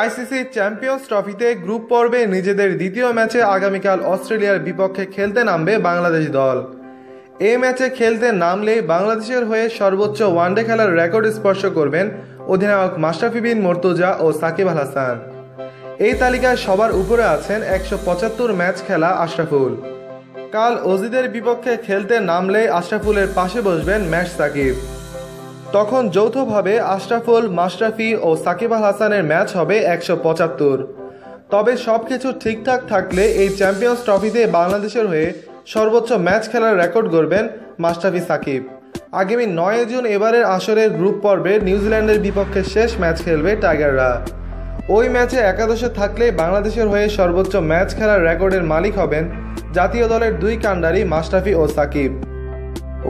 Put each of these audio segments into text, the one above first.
ICC champions ট্রফিতে group পর্বে নিজেদের দ্বিতীয় ম্যাচে আগামীকাল অস্ট্রেলিয়ার বিপক্ষে খেলতে নামবে বাংলাদেশ দল। এই ম্যাচে খেলতে নামলেই বাংলাদেশের হয়ে সর্বোচ্চ ওয়ানডে খেলার রেকর্ড স্পর্শ করবেন অধিনায়ক মাশরাফি বিন মর্তুজা ও সাকিব আল হাসান। এই তালিকায় সবার উপরে আছেন একশো পঁচাত্তর ম্যাচ খেলা আশরাফুল। কাল অজিদের বিপক্ষে খেলতে নামলেই আশরাফুলের পাশে বসবেন ম্যাচ সাকিব। তখন যৌথভাবে আশরাফুল, মাশরাফি ও সাকিব আল হাসানের ম্যাচ হবে একশো পঁচাত্তর। তবে সব কিছু ঠিকঠাক থাকলে এই চ্যাম্পিয়ন্স ট্রফিতে বাংলাদেশের হয়ে সর্বোচ্চ ম্যাচ খেলার রেকর্ড গড়বেন মাশরাফি সাকিব। আগামী নয় জুন এবারের আসরের গ্রুপ পর্বে নিউজিল্যান্ডের বিপক্ষে শেষ ম্যাচ খেলবে টাইগাররা। ওই ম্যাচে একাদশে থাকলে বাংলাদেশের হয়ে সর্বোচ্চ ম্যাচ খেলার রেকর্ডের মালিক হবেন জাতীয় দলের দুই কাণ্ডারি মাশরাফি ও সাকিব।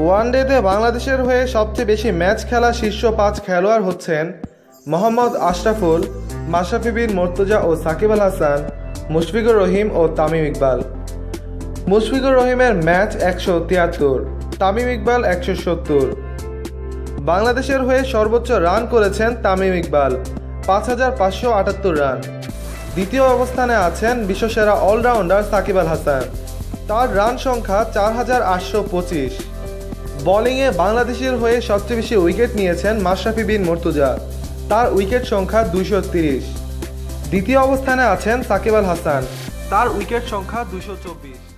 ওয়ানডেতে বাংলাদেশের হয়ে সবচেয়ে বেশি ম্যাচ খেলা শীর্ষ পাঁচ খেলোয়াড় হচ্ছেন মোহাম্মদ আশরাফুল, মাশরাফি বিন মর্তুজা ও সাকিব আল হাসান, মুশফিকুর রহিম ও তামিম ইকবাল। মুশফিকুর রহিমের ম্যাচ একশো তিয়াত্তর, তামিম ইকবাল একশো সত্তর। বাংলাদেশের হয়ে সর্বোচ্চ রান করেছেন তামিম ইকবাল, পাঁচ হাজার পাঁচশো আটাত্তর রান। দ্বিতীয় অবস্থানে আছেন বিশ্বসেরা অলরাউন্ডার সাকিব আল হাসান। তার রান সংখ্যা চার হাজার আটশো পঁচিশ। বোলিংয়ে বাংলাদেশের হয়ে সবচেয়ে বেশি উইকেট নিয়েছেন মাশরাফি বিন মর্তুজা। তার উইকেট সংখ্যা তিরিশ। দ্বিতীয় অবস্থানে আছেন সাকিব আল হাসান। তার উইকেট সংখ্যা দুশো চব্বিশ।